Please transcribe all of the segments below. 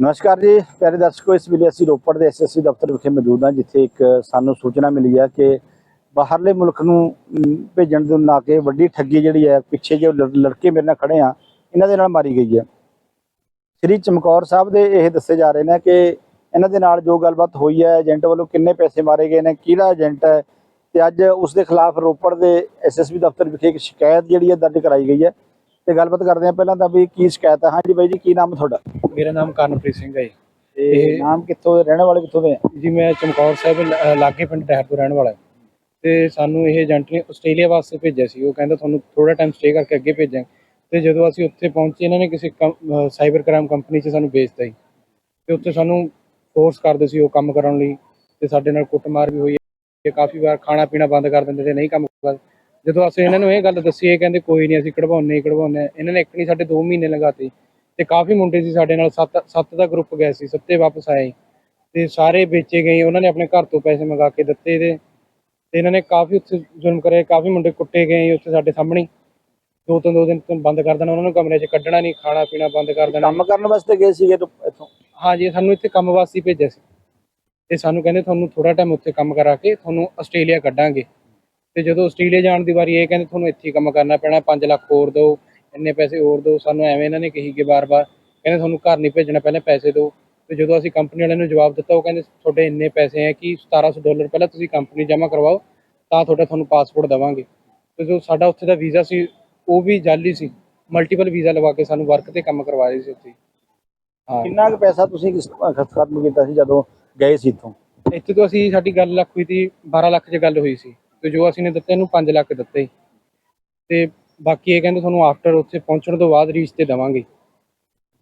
ਨਮਸਕਾਰ ਜੀ। ਪਿਆਰੇ ਦਰਸ਼ਕੋ, ਇਸ ਵੇਲੇ ਅਸੀਂ ਰੋਪੜ ਦੇ ਐਸਐਸਸੀ ਦਫ਼ਤਰ ਵਿਖੇ ਮੌਜੂਦ ਹਾਂ, ਜਿੱਥੇ ਇੱਕ ਸਾਨੂੰ ਸੂਚਨਾ ਮਿਲੀ ਹੈ ਕਿ ਬਾਹਰਲੇ ਮੁਲਕ ਨੂੰ ਭੇਜਣ ਦੇ ਨਾਂ ਕੇ ਵੱਡੀ ਠੱਗੀ ਜਿਹੜੀ ਹੈ, ਪਿੱਛੇ ਜੋ ਲੜ- ਲੜਕੇ ਮੇਰੇ ਨਾਲ ਖੜੇ ਆ, ਇਹਨਾਂ ਦੇ ਨਾਲ ਮਾਰੀ ਗਈ ਹੈ। ਸ੍ਰੀ ਚਮਕੌਰ ਸਾਹਿਬ ਦੇ ਇਹ ਦੱਸੇ ਜਾ ਰਹੇ ਨੇ ਕਿ ਇਹਨਾਂ ਦੇ ਨਾਲ ਜੋ ਗੱਲਬਾਤ ਹੋਈ ਹੈ, ਏਜੰਟ ਵੱਲੋਂ ਕਿੰਨੇ ਪੈਸੇ ਮਾਰੇ ਗਏ ਨੇ ਕਿਹੜਾ ਏਜੰਟ ਹੈ, ਤੇ ਅੱਜ ਉਸ ਦੇ ਖਿਲਾਫ ਰੋਪੜ ਦੇ ਐਸਐਸਬੀ ਦਫ਼ਤਰ ਵਿਖੇ ਇੱਕ ਸ਼ਿਕਾਇਤ ਜਿਹੜੀ ਹੈ ਦਰਜ ਕਰਾਈ ਗਈ ਹੈ। ਤੇ ਗੱਲਬਾਤ ਕਰਦੇ ਹਾਂ ਪਹਿਲਾਂ ਤਾਂ ਵੀ ਕੀ ਸ਼ਿਕਾਇਤ ਹੈ? ਹਾਂਜੀ ਬਾਈ ਜੀ, ਕੀ ਨਾਮ ਤੁਹਾਡਾ? ਮੇਰਾ ਨਾਮ ਕਰਨਪ੍ਰੀਤ ਸਿੰਘ ਹੈ। ਤੇ ਇਹ- ਨਾਮ ਕਿੱਥੋਂ ਦੇ ਰਹਿਣ ਵਾਲੇ ਕਿੱਥੋਂ ਦੇ ਆ? ਜੀ ਮੈਂ ਚਮਕੌਰ ਸਾਹਿਬ ਲ- ਲਾਗੇ ਪਿੰਡ ਟਹਿਰ ਤੋਂ ਰਹਿਣ ਵਾਲਾ ਹਾਂ। ਤੇ ਸਾਨੂੰ ਇਹ ਏਜੰਟ ਨੇ ਆਸਟ੍ਰੇਲੀਆ ਵਾਸਤੇ ਭੇਜਿਆ ਸੀ। ਉਹ ਕਹਿੰਦਾ ਤੁਹਾਨੂੰ ਥੋੜਾ ਟਾਈਮ ਸਟੇ ਕਰਕੇ ਅੱਗੇ ਭੇਜਾਂਗੇ ਤੇ ਜਦੋਂ ਅਸੀਂ ਉੱਥੇ ਪਹੁੰਚੇ ਇਹਨਾਂ ਨੇ ਕਿਸੇ ਸਾਈਬਰ ਕ੍ਰਾਈਮ ਕੰਪਨੀ 'ਚ ਸਾਨੂੰ ਭੇਜਤਾ ਜੀ। ਤੇ ਉੱਥੇ ਸਾਨੂੰ ਫੋਰਸ ਕਰਦੇ ਸੀ ਉਹ ਕੰਮ ਕਰਨ ਲਈ। ਤੇ ਸਾਡੇ ਨਾਲ ਕੁੱਟਮਾਰ ਵੀ ਹੋਈ ਹੈ। ਕਾਫੀ ਵਾਰ ਖਾਣਾ ਪੀਣਾ ਬੰਦ ਕਰ ਦਿੰਦੇ ਤੇ ਨਹੀਂ ਕੰਮ ਕਰ ਜਦੋਂ ਅਸੀਂ ਇਹਨਾਂ ਨੂੰ ਇਹ ਗੱਲ ਦੱਸੀ ਇਹ ਕਹਿੰਦੇ ਕੋਈ ਨਹੀਂ ਅਸੀਂ ਕਢਵਾਉਂਦੇ ਹੀ ਕਢਵਾਉਂਦੇ। ਹਾਂ। ਇਹਨਾਂ ਨੇ ਇੱਕ ਨਹੀਂ ਸਾਡੇ 2 ਮਹੀਨੇ ਲਗਾਤੇ ਤੇ ਕਾਫੀ ਮੁੰਡੇ ਸੀ ਸਾਡੇ ਨਾਲ ਸੱਤ ਸੱਤ ਦਾ ਗਰੁੱਪ ਗਿਆ ਸੀ ਸੱਤੇ ਵਾਪਸ ਆਏ। ਤੇ ਸਾਰੇ ਵੇਚੇ ਗਏ ਉਹਨਾਂ ਨੇ ਆਪਣੇ ਘਰ ਤੋਂ ਪੈਸੇ ਮੰਗਾ ਕੇ ਦਿੱਤੇ ਤੇ ਤੇ ਇਹਨਾਂ ਨੇ ਕਾਫੀ ਉੱਥੇ ਜ਼ੁਲਮ ਕਰੇ ਕਾਫੀ ਮੁੰਡੇ ਕੁੱਟੇ ਗਏ ਉੱਥੇ ਸਾਡੇ ਸਾਹਮਣੇ। ਦੋ ਤਿੰਨ ਦੋ ਦਿਨ ਤੋਂ ਬੰਦ ਕਰ ਦੇਣਾ ਉਹਨਾਂ ਨੂੰ ਕਮਰੇ 'ਚ ਕੱਢਣਾ ਨਹੀਂ ਖਾਣਾ ਪੀਣਾ ਬੰਦ ਕਰ ਦੇਣਾ। ਕੰਮ ਕਰਨ ਵਾਸਤੇ ਗਏ ਸੀਗੇ ਇੱਥੋਂ? ਹਾਂਜੀ ਸਾਨੂੰ ਇੱਥੇ ਕੰਮ ਵਾਸਤੇ ਭੇਜਿਆ ਸੀ। ਤੇ ਸਾਨੂੰ ਕਹਿੰਦੇ ਤੁਹਾਨੂੰ ਥੋੜਾ ਟਾਈਮ ਉੱਥੇ ਕੰਮ ਕਰਾ ਕੇ ਤੁਹਾਨੂੰ ਆਸਟ੍ਰੇਲੀਆ ਕੱਢਾਂਗੇ। ਤੇ ਜਦੋਂ ਆਸਟ੍ਰੇਲੀਆ ਜਾਣ ਦੀ ਵਾਰੀ ਇਹ ਕਹਿੰਦੇ ਤੁਹਾਨੂੰ ਇੱਥੇ ਕੰਮ ਕਰਨਾ ਪੈਣਾ 5 ਲੱਖ ਹੋਰ ਦਿਓ। ਇੰਨੇ ਪੈਸੇ ਹੋਰ ਦਿਓ ਸਾਨੂੰ ਐਵੇਂ ਇਹਨਾਂ ਨੇ ਕਹੀ ਕਿ ਬਾਰ-ਬਾਰ ਕਹਿੰਦੇ ਤੁਹਾਨੂੰ ਘਰ ਨਹੀਂ ਭੇਜਣਾ ਪਹਿਲਾਂ ਪੈਸੇ ਦਿਓ। ਤੇ ਜਦੋਂ ਅਸੀਂ ਕੰਪਨੀ ਵਾਲਿਆਂ ਨੂੰ ਜਵਾਬ ਦਿੱਤਾ ਉਹ ਕਹਿੰਦੇ ਤੁਹਾਡੇ ਇੰਨੇ ਪੈਸੇ ਹੈ ਕਿ 1700 ਡਾਲਰ ਪਹਿਲਾਂ ਤੁਸੀਂ ਕੰਪਨੀ ਜਮ੍ਹਾਂ ਕਰਵਾਓ ਤਾਂ ਤੁਹਾਡਾ ਤੁਹਾਨੂੰ ਪਾਸਪੋਰਟ ਦੇਵਾਂਗੇ। ਤੇ ਜੋ ਸਾਡਾ ਉੱਥੇ ਦਾ ਵੀਜ਼ਾ ਸੀ ਉਹ ਵੀ ਜਾਲੀ ਸੀ। ਮਲਟੀਪਲ ਵੀਜ਼ਾ ਲਵਾ ਕੇ ਸਾਨੂੰ ਵਰਕ ਤੇ ਕੰਮ ਕਰਵਾ ਰਹੇ ਸੀ ਉੱਥੇ। ਹਾਂ। ਕਿੰਨਾ ਕੁ ਪੈਸਾ ਤੁਸੀਂ ਕਿਸ ਖਤਮ ਕੀਤਾ ਸੀ ਜਦੋਂ ਗਏ ਸੀ ਇੱਥੋਂ? ਇੱਥੇ ਤੋਂ ਅਸੀਂ ਸਾਡੀ ਗੱਲ ਲੱਖ ਹੋਈ ਸੀ 12 ਲੱਖ 'ਚ ਗੱਲ ਹੋਈ ਸੀ। ਤੇ ਜੋ ਅਸੀਂ ਨੇ ਦਿੱਤੇ ਇਹਨੂੰ 5 ਲੱਖ ਦਿੱਤੇ। ਤੇ ਬਾਕੀ ਇਹ ਕਹਿੰਦੇ ਤੁਹਾਨੂੰ ਆਫਟਰ ਉੱਥੇ ਪਹੁੰਚਣ ਤੋਂ ਬਾਅਦ ਰੀਚ ਤੇ ਦੇਵਾਂਗੇ।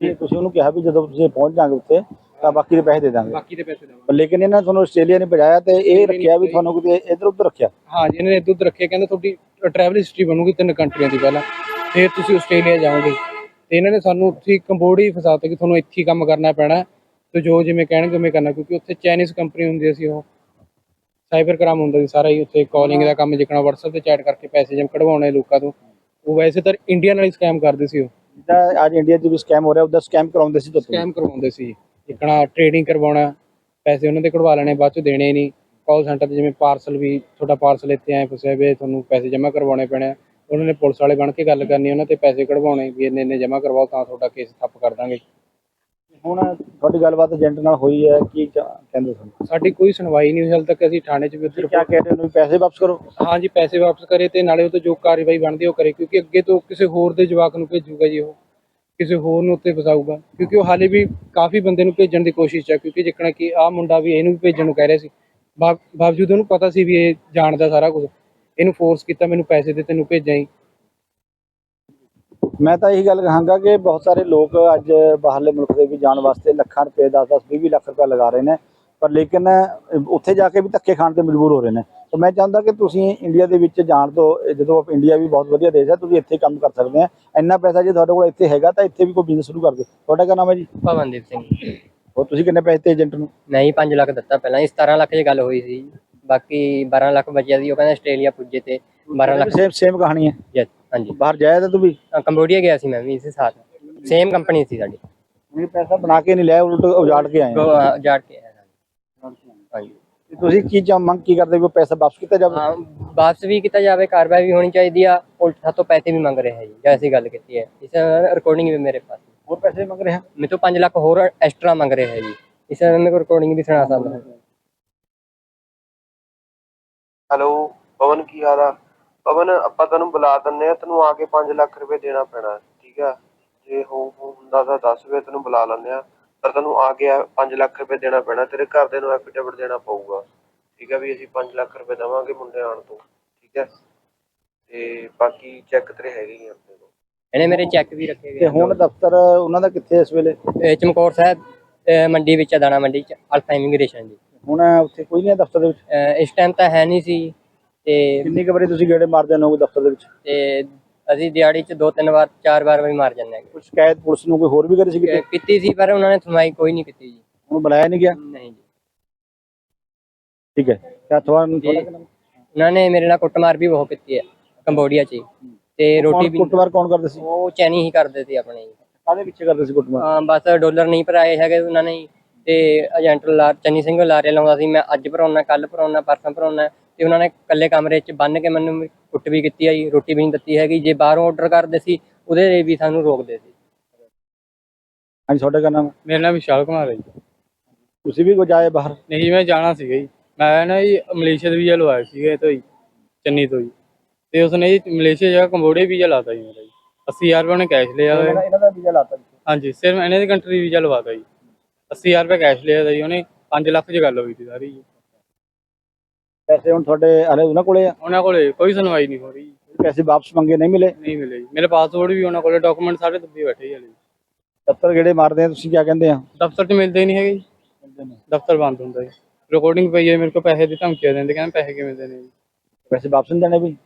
ਤੇ ਤੁਸੀਂ ਉਹਨੂੰ ਕਿਹਾ ਵੀ ਜਦੋਂ ਤੁਸੀਂ ਪਹੁੰਚ ਜਾਓਗੇ ਉੱਥੇ ਤਾਂ ਬਾਕੀ ਦੇ ਪੈਸੇ ਦੇ ਦਾਂਗੇ। ਬਾਕੀ ਦੇ ਪੈਸੇ ਦੇਵਾਂਗੇ। ਲੇਕਿਨ ਇਹਨਾਂ ਤੁਹਾਨੂੰ ਆਸਟ੍ਰੇਲੀਆ ਨੇ ਭਜਾਇਆ ਤੇ ਇਹ ਰੱਖਿਆ ਵੀ ਤੁਹਾਨੂੰ ਕਿਤੇ ਇੱਧਰ ਉੱਧਰ ਰੱਖਿਆ। ਹਾਂ ਜੀ ਇਹਨਾਂ ਨੇ ਇੱਧਰ ਉੱਧਰ ਰੱਖਿਆ। ਕਹਿੰਦੇ ਤੁਹਾਡੀ ਟਰੈਵਲ ਹਿਸਟਰੀ ਬਣੂਗੀ ਤਿੰਨ ਕੰਟਰੀਆਂ ਦੀ ਪਹਿਲਾਂ। ਫਿਰ ਤੁਸੀਂ ਆਸਟ੍ਰੇਲੀਆ ਜਾਓਗੇ। ਤੇ ਇਹਨਾਂ ਨੇ ਸਾਨੂੰ ਉੱਥੇ ਕੰਬੋਡੀ ਹੀ ਫਸਾਤਾ ਕਿ ਤੁਹਾਨੂੰ ਇੱਥੇ ਹੀ ਕੰਮ ਕਰਨਾ ਪੈਣਾ ਤੇ ਜੋ ਜਿਵੇਂ ਕਹਿਣਗੇ ਉਵੇਂ ਕਰਨਾ ਕਿਉਂਕਿ ਉੱਥੇ ਚਾਈਨੀਜ਼ ਕੰਪਨੀ ਹੁੰਦੀ ਸੀ ਉਹ। ਸਾਈਬਰ ਕ੍ਰਾਈਮ ਹੁੰਦਾ ਸੀ ਸਾਰਾ ਹੀ ਉੱਥੇ ਕਾਲਿੰਗ ਦਾ ਕੰਮ ਜਿਕਣਾ WhatsApp ਤੇ ਚੈਟ ਕਰਕੇ ਪੈਸੇ ਜਮ ਕਢਵਾਉਣੇ ਲੋਕਾਂ ਤੋਂ। ਉਹ ਵੈਸੇ ਤਾਂ ਇੰਡੀਆ ਨਾਲ ਹੀ ਸਕੈਮ ਕਰਦੇ ਸੀ ਉਹ। ਜਿੱਦਾਂ ਅੱਜ ਇੰਡੀਆ 'ਚ ਵੀ ਸਕੈਮ ਹੋ ਰਿਹਾ ਉਹਦਾ ਸਕੈਮ ਕਰਾਉਂਦੇ ਸੀ ਤੁਹਾਨੂੰ ਸਕੈਮ ਕਰਵਾਉਂਦੇ ਸੀ। ਜਿਕਣਾ ਟ੍ਰੇਡਿੰਗ ਕਰਵਾਉਣਾ ਪੈਸੇ ਉਹਨਾਂ ਦੇ ਕਢਵਾ ਲੈਣੇ ਬਾਅਦ ਚ ਦੇਣੇ ਨਹੀਂ। ਕਾਲ ਸੈਂਟਰ ਤੇ ਜਿਵੇਂ ਪਾਰਸਲ ਵੀ ਤੁਹਾਡਾ ਪਾਰਸਲ ਇੱਥੇ ਆਏ ਫਸਿਆ ਵੇ ਤੁਹਾਨੂੰ ਪੈਸੇ ਜਮ੍ਹਾਂ ਕਰਵਾਉਣੇ ਪੈਣੇ ਆ। ਉਹਨਾਂ ਨੇ ਪੁਲਿਸ ਵਾਲੇ ਬਣ ਕੇ ਗੱਲ ਕਰਨੀ ਉਹਨਾਂ ਤੇ ਪੈਸੇ ਕਢਵਾਉਣੇ ਵੀ ਇੰਨੇ ਇੰਨੇ ਜਮ੍ਹਾਂ ਕਰਵਾਓ ਤਾਂ ਤੁਹਾਡਾ ਕੇਸ ਠੱਪ ਕਰ ਦਾਂਗੇ। ਹੁਣ ਤੁਹਾਡੀ ਗੱਲਬਾਤ ਏਜੰਟ ਨਾਲ ਹੋਈ ਹੈ ਕੀ ਚ- ਕਹਿੰਦੇ ਤੁਹਾਨੂੰ ਸਾਡੀ ਕੋਈ ਸੁਣਵਾਈ ਨਹੀਂ ਹੋਈ ਹਾਲੇ ਤੱਕ ਅਸੀਂ ਥਾਣੇ 'ਚ ਵੀ ਕੀ ਕਹਿ ਰਹੇ ਹੋ ਵੀ ਪੈਸੇ ਵਾਪਸ ਕਰੋ? ਹਾਂਜੀ ਪੈਸੇ ਵਾਪਸ ਕਰੇ ਤੇ ਨਾਲੇ ਉਹ ਤੋਂ ਜੋ ਕਾਰਵਾਈ ਬਣਦੀ ਉਹ ਕਰੇ ਕਿਉਂਕਿ ਅੱਗੇ ਤੋਂ ਕਿਸੇ ਹੋਰ ਦੇ ਜਵਾਕ ਨੂੰ ਭੇਜੂਗਾ ਜੀ ਉਹ ਕਿਸੇ ਹੋਰ ਨੂੰ ਉੱਤੇ ਫਸਾਊਗਾ ਕਿਉਂਕਿ ਉਹ ਹਾਲੇ ਵੀ ਕਾਫੀ ਬੰਦੇ ਨੂੰ ਭੇਜਣ ਦੀ ਕੋਸ਼ਿਸ਼ ਹੈ ਕਿਉਂਕਿ ਜਿੱਕਣਾ ਕਿ ਆਹ ਮੁੰਡਾ ਵੀ ਇਹਨੂੰ ਵੀ ਭੇਜਣ ਨੂੰ ਕਹਿ ਰਿਹਾ ਸੀ। ਬਾ- ਬਾਵਜੂਦ ਉਹਨੂੰ ਪਤਾ ਸੀ ਵੀ ਇਹ ਜਾਣਦਾ ਸਾਰਾ ਕੁਝ ਇਹਨੂੰ ਫੋਰਸ ਕੀਤਾ ਮੈਨੂੰ ਪੈਸੇ ਦੇ ਤੈਨੂੰ ਭੇਜਾਂ ਹੀ ਮੈਂ ਤਾਂ ਇਹੀ ਗੱਲ ਕਹਾਂਗਾ ਕਿ ਬਹੁਤ ਸਾਰੇ ਲੋਕ ਅੱਜ ਬਾਹਰਲੇ ਮੁਲਕ ਦੇ ਵੀ ਜਾਣ ਵਾਸਤੇ ਲੱਖਾਂ ਰੁਪਏ 10-10 20 ਲੱਖ ਰੁਪਏ ਲਗਾ ਰਹੇ ਨੇ ਪਰ ਲੇਕਿਨ ਉੱਥੇ ਜਾ ਕੇ ਵੀ ਧੱਕੇ ਖਾਣ ਤੇ ਮਜਬੂਰ ਹੋ ਰਹੇ ਨੇ। ਤਾਂ ਮੈਂ ਚਾਹੁੰਦਾ ਕਿ ਤੁਸੀਂ ਇੰਡੀਆ ਦੇ ਵਿੱਚ ਜਾਣ ਤੋਂ ਜਦੋਂ ਇੰਡੀਆ ਵੀ ਬਹੁਤ ਵਧੀਆ ਦੇਸ਼ ਹੈ ਤੁਸੀਂ ਇੱਥੇ ਕੰਮ ਕਰ ਸਕਦੇ ਆ ਇੰਨਾ ਪੈਸਾ ਜੇ ਤੁਹਾਡੇ ਕੋਲ ਇੱਥੇ ਹੈਗਾ ਤਾਂ ਇੱਥੇ ਵੀ ਕੋਈ ਬਿਜ਼ਨਸ ਸ਼ੁਰੂ ਕਰ ਦਿਓ। ਤੁਹਾਡਾ ਕੀ ਨਾਮ ਹੈ ਜੀ? ਪਵਨਦੀਪ ਸਿੰਘ। ਹੋਰ ਤੁਸੀਂ ਕਿੰਨੇ ਪੈਸੇ ਤੇ ਏਜੰਟ ਨੂੰ? ਨਹੀਂ 5 ਲੱਖ ਦਿੱਤਾ ਪਹਿਲਾਂ ਹੀ 17 ਲੱਖ ਦੀ ਗੱਲ ਹੋਈ ਸੀ। ਬਾਕੀ 12 ਲੱਖ ਬਚਿਆ ਸੀ ਉਹ ਕਹਿੰਦਾ ਆਸਟ੍ਰੇਲੀਆ ਪੁੱਜੇ ਤੇ 12 ਲੱਖ ਸੇਮ ਸੇਮ ਕਹਾਣੀ ਹੈ। Yes, ਹਾਂਜੀ। ਬਾਹਰ ਜਾਇਆ ਤਾਂ ਤੂੰ ਵੀ? ਅ, ਕੰਬੋਡੀਆ ਗਿਆ ਸੀ ਮੈਂ ਵੀ ਇਸੇ ਸਾਥ ਸੇਮ ਕੰਪਨੀ ਸੀ ਸਾਡੀ। ਇਹ ਪੈਸਾ ਬਣਾ ਕੇ ਨਹੀਂ ਲਿਆ ਉਲਟ ਉਜਾੜ ਕੇ ਆਏ ਗੋ- ਆ। ਅ, ਜਾੜ ਕੇ ਆਇਆ ਹਾਂਜੀ। ਤੇ ਤੁਸੀਂ ਕੀ ਚਾਹ ਮੰਗ ਕੀ ਕਰਦੇ ਉਹ ਪੈਸਾ ਵਾਪਸ ਕੀਤਾ ਜਾਵੇ? ਹਾਂ ਵਾਪਸ ਵੀ ਕੀਤਾ ਜਾਵੇ ਕਾਰਵਾਈ ਵੀ ਹੋਣੀ ਚਾਹੀਦੀ ਆ ਉਲਟ ਸਾਤੋਂ ਪੈਸੇ ਵੀ ਮੰਗ ਰਹੇ ਹੈ ਜੀ ਜੈਸੀ ਗੱਲ ਕੀਤੀ ਹੈ। ਇਸ ਰਿਕਾਰਡਿੰਗ ਵੀ ਮੇਰੇ ਪਾਸ। ਹੋਰ ਪੈਸੇ ਮੰਗ ਰਹੇ? ਆ ਮੇਰੇ ਤੋਂ 5 ਲੱਖ ਹੋਰ ਐਕਸਟਰਾ ਮੰਗ ਰਹੇ ਹੈ ਜੀ। ਇਸ ਮੇਰੇ ਕੋਲ ਰਿਕਾਰਡਿੰਗ ਵੀ ਸੁਣਾ ਸਕਦਾ। ਹਾਂ ਹੈਲੋ ਪਵਨ ਕੀ ਹਾਲ ਆ? ਪਵਨ ਆਪਾਂ ਤੈਨੂੰ ਬੁਲਾ ਦਿੰਨੇ ਆ ਤੈਨੂੰ ਆ ਕੇ 5 ਲੱਖ ਰੁਪਏ ਦੇਣਾ ਪੈਣਾ ਠੀਕ ਆ? ਜੇ ਹੋ ਹੋ ਹੁੰਦਾ ਤਾਂ ਦੱਸ ਵੇ ਤੈਨੂੰ ਬੁਲਾ ਲੈਂਦੇ ਆ ਪਰ ਤੈਨੂੰ ਆ ਕੇ 5 ਲੱਖ ਰੁਪਏ ਦੇਣਾ ਪੈਣਾ ਤੇਰੇ ਘਰਦੇ ਨੂੰ ਐਫੀਡੇਵਿਟ ਦੇਣਾ ਪਊਗਾ ਠੀਕ ਆ ਵੀ ਅਸੀਂ 5 ਲੱਖ ਰੁਪਏ ਦੇਵਾਂਗੇ ਮੁੰਡੇ ਆਣ ਤੋਂ ਠੀਕ ਹੈ ਤੇ ਬਾਕੀ ਚੈੱਕ ਤੇਰੇ ਹੈਗੇ ਹੀ ਆ ਆਪਣੇ ਕੋਲ। ਇਹਨੇ ਮੇਰੇ ਚੈੱਕ ਵੀ ਰੱਖੇ ਤੇ ਹੁਣ ਦਫ਼ਤਰ ਉਹਨਾਂ ਦਾ ਕਿੱਥੇ ਇਸ ਵੇਲੇ? ਇਹ ਚਮਕੌਰ ਸਾਹਿਬ ਅ, ਮੰਡੀ ਵਿੱਚ ਆ, ਦਾਣਾ ਮੰਡੀ ਚ ਅਲਫਾ ਇਮੀਗ੍ਰੇਸ਼ਨ ਜੀ ਹੁਣ ਉੱਥੇ ਕੋਈ ਨਹੀਂ ਹੈ ਦਫ਼ਤਰ ਦੇ ਵਿੱਚ? ਇਸ ਟਾਈਮ ਤਾਂ ਹੈ ਨਹੀਂ ਸੀ। ਤੇ ਕਿੰਨੀ ਕੁ ਵਾਰੀ ਤੁਸੀਂ ਗੇੜੇ ਮਾਰਦੇ ਹੋ ਦਫ਼ਤਰ ਦੇ ਵਿੱਚ? ਤੇ ਅਸੀਂ ਦਿਹਾੜੀ ਚ ਦੋ ਤਿੰਨ ਵਾਰ ਚਾਰ ਵਾਰ ਵੀ ਮਾਰ ਜਾਂਦੇ ਕੋਈ ਸ਼ਿਕਾਇਤ ਪੁਲਿਸ ਨੂੰ ਕੋਈ ਹੋਰ ਵੀ ਕਰੀ ਸੀ ਹਾਂ ਕੀਤੀ ਸੀ ਪਰ ਉਹਨਾਂ ਨੇ ਸੁਣਵਾਈ ਕੋਈ ਨਹੀਂ ਕੀਤੀ ਜੀ। ਉਹਨੂੰ ਬੁਲਾਇਆ ਨਹੀਂ ਗਿਆ? ਨਹੀਂ ਜੀ। ਠੀਕ ਹੈ। ਤਾਂ ਤੁਹਾਨੂੰ ਜੀ। ਉਹਨਾਂ ਨੇ ਮੇਰੇ ਨਾਲ ਕੁੱਟਮਾਰ ਵੀ ਬਹੁਤ ਕੀਤੀ ਹੈ ਕੰਬੋਡੀਆ ਚ ਹੀ। ਤੇ ਰੋਟੀ ਵੀ ਕੁੱਟਵਾਰ ਕੌਣ ਕਰਦੇ ਸੀ? ਉਹ ਚੈਨੀ ਹੀ ਕਰਦੇ ਸੀ ਆਪਣੇ ਜੀ। ਕਾਹਦੇ ਪਿੱਛੇ ਕਰਦੇ ਸੀ ਕੁੱਟਮਾਰ? ਅਮ ਬਸ ਡਾਲਰ ਨਹੀਂ ਭਰਾਏ ਹੈਗੇ ਉਹਨਾਂ ਨੇ ਜੀ। ਤੇ ਏਜੰਟ ਲਾ ਚੰਨੀ ਸਿੰਘ ਲਾਰੇ ਲਾਉਂਦਾ ਸੀ ਮੈਂ ਅੱਜ ਭਰਾਉਣਾ ਕੱਲ ਭਰਾਉਣਾ ਪਰਸੋਂ ਭਰਾਉਣਾ। ਤੇ ਉਹਨਾਂ ਨੇ ਇਕੱਲੇ ਕਮਰੇ 'ਚ ਬੰਨ ਕੇ ਮੈਨੂੰ ਕੁੱਟ ਵੀ ਕੀਤੀ ਆ ਜੀ ਰੋਟੀ ਵੀ ਨਹੀਂ ਦਿੱਤੀ ਹੈਗੀ। ਜੇ ਬਾਹਰੋਂ ਆਰਡਰ ਕਰਦੇ ਸੀ ਉਹਦੇ ਲਈ ਵੀ ਸਾਨੂੰ ਰੋਕਦੇ ਸੀ। ਹਾਂਜੀ ਤੁਹਾਡਾ ਕੀ ਨਾਮ? ਮੇਰਾ ਨਾਮ ਵਿਸ਼ਾਲ ਕੁਮਾਰ ਹੈ ਜੀ। ਤੁਸੀਂ ਵੀ ਕੁਝ ਆਏ ਬਾਹਰ? ਨਹੀਂ ਜੀ, ਮੈਂ ਜਾਣਾ ਸੀਗਾ ਜੀ। ਮੈਂ ਨਾ ਜੀ ਮਲੇਸ਼ੀਆ ਦਾ ਵੀਜ਼ਾ ਲਵਾਇਆ ਸੀਗਾ ਇਹ ਤੋਂ ਜੀ ਚੰਨੀ ਤੋਂ ਜੀ। ਤੇ ਉਸਨੇ ਜੀ ਮਲੇਸ਼ੀਆ ਜਗ੍ਹਾ ਕੰਬੋਡੀਆ ਵੀਜ਼ਾ ਲਾਤਾ ਜੀ ਮੇਰਾ ਜੀ। 80000 ਰੁਪਏ ਉਹਨੇ ਕੈਸ਼ ਲਿਆ ਹੋਇਆ। ਇਹਨਾਂ ਦਾ ਵੀਜ਼ਾ ਲਾਤਾ ਹਾਂਜੀ ਸਿਰਫ ਇਹਨਾਂ ਦੀ ਕੰਟਰੀ ਵੀਜ਼ਾ ਲਵਾਤਾ ਜੀ। 80000 ਰੁਪਏ ਕੈਸ਼ ਲਿਆ ਜੀ। ਉਹਨੇ 5 ਲੱਖ ਦੀ ਗੱਲ ਹੋਈ ਸੀ ਸਾਰੀ ਜੀ। ਪੈਸੇ ਹੁਣ ਤੁਹਾਡੇ ਹਲੇ ਉਹਨਾਂ ਕੋਲੇ ਆ? ਉਹਨਾਂ ਕੋਲੇ ਕੋਈ ਸੁਣਵਾਈ ਨਹੀਂ ਹੋ ਰਹੀ। ਜੀ। ਪੈਸੇ ਵਾਪਸ ਮੰਗੇ ਨਹੀਂ ਮਿਲੇ? ਨਹੀਂ ਮਿਲੇ ਜੀ। ਮੇਰੇ ਪਾਸਪੋਰਟ ਵੀ ਉਹਨਾਂ ਕੋਲੇ ਡਾਕੂਮੈਂਟ ਸਾਰੇ ਦੱਬੇ ਬੈਠੇ ਜੀ ਹਲੇ। ਦਫ਼ਤਰ ਗੇੜੇ ਮਾਰਦੇ ਆ ਤੁਸੀਂ ਕੀ ਕਹਿੰਦੇ ਆ? ਦਫ਼ਤਰ 'ਚ ਮਿਲਦੇ ਹੀ ਨਹੀਂ ਹੈਗੇ ਜੀ। ਦਫ਼ਤਰ ਬੰਦ ਹੁੰਦਾ ਜੀ। ਰਿਕਾਰਡਿੰਗ ਪਈ ਹੈ ਮੇਰੇ ਕੋਲ ਪੈਸੇ ਦੀ ਧਮਕੀਆਂ ਦਿੰਦੇ ਕਹਿੰਦੇ ਪੈਸੇ ਕਿਵੇਂ ਦੇਣੇ ਜੀ। ਪੈਸੇ ਵਾਪਸ ਨਹੀਂ ਦੇਣੇ ਵੀ?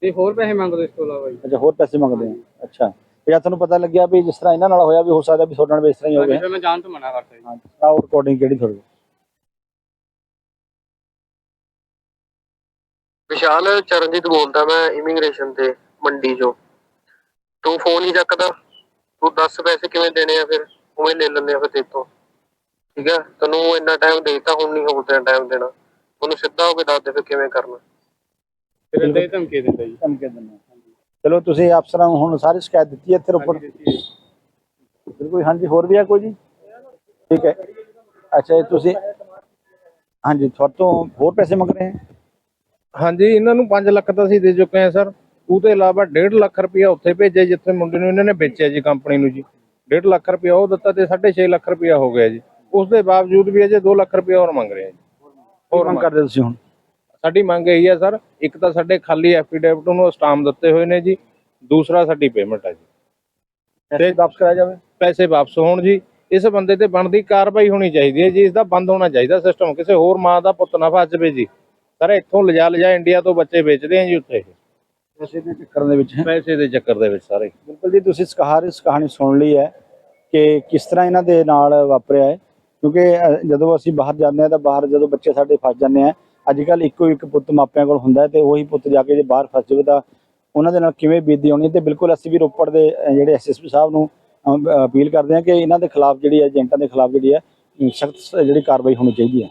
ਤੇ ਹੋਰ ਪੈਸੇ ਮੰਗਦੇ ਇਸ ਤੋਂ ਇਲਾਵਾ ਜੀ। ਅੱਛਾ ਹੋਰ ਪੈਸੇ ਮੰਗਦੇ ਆ। ਅੱਛਾ। ਜਦ ਤੁਹਾਨੂੰ ਪਤਾ ਲੱਗਿਆ ਵੀ ਜਿਸ ਤਰ੍ਹਾਂ ਇਹਨਾਂ ਨਾਲ ਹੋਇਆ ਵੀ ਹੋ ਸਕਦਾ ਵੀ ਤੁਹਾਡੇ ਨਾਲ ਵੀ ਇਸ ਤਰ੍ਹਾਂ ਹੀ ਹੋ ਗਿਆ। ਮੈਂ ਜਾਣ ਤੋਂ ਮਨਾ ਕਰਤਾ ਜੀ। ਹਾਂ ਰਿਕਾਰਡਿੰਗ ਕਿਹੜੀ ਤੁਹਾਡੀ ਵਿਸ਼ਾਲ ਚਰਨਜੀਤ ਬੋਲਦਾ ਮੈਂ ਇਮੀਗ੍ਰੇਸ਼ਨ ਤੇ ਮੰਡੀ ਚੋਂ। ਤੂੰ ਫੋਨ ਹੀ ਚੱਕਦਾ। ਤੂੰ ਦੱਸ ਪੈਸੇ ਕਿਵੇਂ ਦੇਣੇ ਆ ਫਿਰ? ਉਵੇਂ ਲੈ ਲੈਂਦੇ ਆ ਫਿਰ ਤੇਤੋਂ ਠੀਕ ਹੈ ਤੈਨੂੰ ਇੰਨਾ ਟਾਈਮ ਦੇਤਾ ਹੁਣ ਨਹੀਂ ਹੋਰ ਟਾਈਮ ਦੇਣਾ। ਉਹਨੂੰ ਸਿੱਧਾ ਹੋ ਕੇ ਦੱਸ ਦੇ ਫਿਰ ਕਿਵੇਂ ਕਰਨਾ। ਫਿਰ ਹੀ ਧਮਕੀ ਦਿੰਦਾ ਜੀ। ਧਮਕੇ ਦਿੰਦੇ ਚਲੋ ਤੁਸੀਂ ਅਫਸਰਾਂ ਨੂੰ ਹੁਣ ਸਾਰੀ ਸ਼ਿਕਾਇਤ ਦਿੱਤੀ ਹੈ ਇੱਥੇ ਉੱਪਰ। ਜੀ। ਬਿਲਕੁਲ ਹਾਂਜੀ ਹੋਰ ਵੀ ਆ ਕੋਈ ਜੀ? ਠੀਕ ਹੈ। ਅੱਛਾ ਇਹ ਤੁਸੀਂ ਹਾਂਜੀ ਤੁਹਾਡੇ ਤੋਂ ਹੋਰ ਪੈਸੇ ਮੰਗ ਰਹੇ ਹੈ? ਹਾਂਜੀ ਇਹਨਾਂ ਨੂੰ 5 ਲੱਖ ਤਾਂ ਅਸੀਂ ਦੇ ਚੁੱਕੇ ਹਾਂ ਸਰ। ਉਹ ਤੋਂ ਇਲਾਵਾ 1.5 ਲੱਖ ਰੁਪਇਆ ਉੱਥੇ ਭੇਜਿਆ ਜਿੱਥੇ ਮੁੰਡੇ ਨੂੰ ਇਹਨਾਂ ਨੇ ਵੇਚਿਆ ਜੀ ਕੰਪਨੀ ਨੂੰ ਜੀ। 1.5 ਲੱਖ ਰੁਪਇਆ ਉਹ ਦਿੱਤਾ ਤੇ 6.5 ਲੱਖ ਰੁਪਇਆ ਹੋ ਗਿਆ ਜੀ। ਉਸ ਦੇ ਬਾਵਜੂਦ ਵੀ ਅਜੇ 2 ਲੱਖ ਰੁਪਇਆ ਹੋਰ ਮੰਗ ਰਹੇ ਆ ਜੀ। ਹੋਰ ਮੰਗ ਕਰਦੇ ਤੁਸੀਂ ਹੁਣ? ਸਾਡੀ ਮੰਗ ਇਹੀ ਹੈ ਸਰ। ਇੱਕ ਤਾਂ ਸਾਡੇ ਖਾਲੀ ਐਫੀਡੇਵਿਟ ਨੂੰ ਸਟਾਮ ਦਿੱਤੇ ਹੋਏ ਨੇ ਜੀ। ਦੂਸਰਾ ਸਾਡੀ ਪੇਮੈਂਟ ਹੈ ਜੀ। ਪੈਸੇ ਵਾਪਸ ਕਰਾਇਆ ਜਾਵੇ? ਪੈਸੇ ਵਾਪਸ ਹੋਣ ਜੀ। ਇਸ ਬੰਦੇ ਤੇ ਬਣਦੀ ਕਾਰਵਾਈ ਹੋਣੀ ਚਾਹੀਦੀ ਹੈ ਜੀ। ਇਸ ਦਾ ਬੰਦ ਹੋਣਾ ਚਾਹੀਦਾ ਸਿਸਟਮ ਕਿਸੇ ਹੋਰ ਮਾਂ ਦਾ ਪੁੱਤ ਨਾ ਫਸ ਜਾਵੇ ਜੀ। ਸਰ ਇੱਥੋਂ ਲਿਜਾ ਲਿਜਾ ਇੰਡੀਆ ਤੋਂ ਬੱਚੇ ਵੇਚਦੇ ਆ ਜੀ ਉੱਥੇ ਪੈਸੇ ਦੇ ਚੱਕਰ ਦੇ ਵਿੱਚ ਪੈਸੇ ਦੇ ਚੱਕਰ ਦੇ ਵਿੱਚ ਸਾਰੇ। ਬਿਲਕੁਲ ਜੀ ਤੁਸੀਂ ਇਸ ਕਹਾਣੀ ਇਸ ਕਹਾਣੀ ਸੁਣ ਲਈ ਹੈ ਕਿ ਕਿਸ ਤਰ੍ਹਾਂ ਇਹਨਾਂ ਦੇ ਨਾਲ ਵਾਪਰਿਆ ਹੈ। ਕਿਉਂਕਿ ਜਦੋਂ ਅਸੀਂ ਬਾਹਰ ਜਾਂਦੇ ਹਾਂ ਤਾਂ ਬਾਹਰ ਜਦੋਂ ਬੱਚੇ ਸਾਡੇ ਫਸ ਜਾਂਦੇ ਆ ਅੱਜ ਕੱਲ ਇੱਕੋ ਇੱਕ ਪੁੱਤ ਮਾਪਿਆਂ ਕੋਲ ਹੁੰਦਾ ਤੇ ਉਹੀ ਪੁੱਤ ਜਾ ਕੇ ਜੇ ਬਾਹਰ ਫਸ ਜਾਵੇ ਤਾਂ ਉਹਨਾਂ ਦੇ ਨਾਲ ਕਿਵੇਂ ਬੀਤਦੀ ਹੋਣੀ ਤੇ ਬਿਲਕੁਲ ਅਸੀਂ ਵੀ ਰੋਪੜ ਦੇ ਜਿਹੜੇ ਐਸਐਸਪੀ ਸਾਹਿਬ ਨੂੰ ਅਪੀਲ ਕਰਦੇ ਹਾਂ ਕਿ ਇਹਨਾਂ ਦੇ ਖਿਲਾਫ ਜਿਹੜੀ ਏਜੰਟਾਂ ਦੇ ਖਿਲਾਫ ਜਿਹੜੀ ਹੈ ਸਖਤ ਜਿਹੜੀ ਕਾਰਵਾਈ ਹੋਣੀ ਚਾਹੀਦੀ ਹੈ।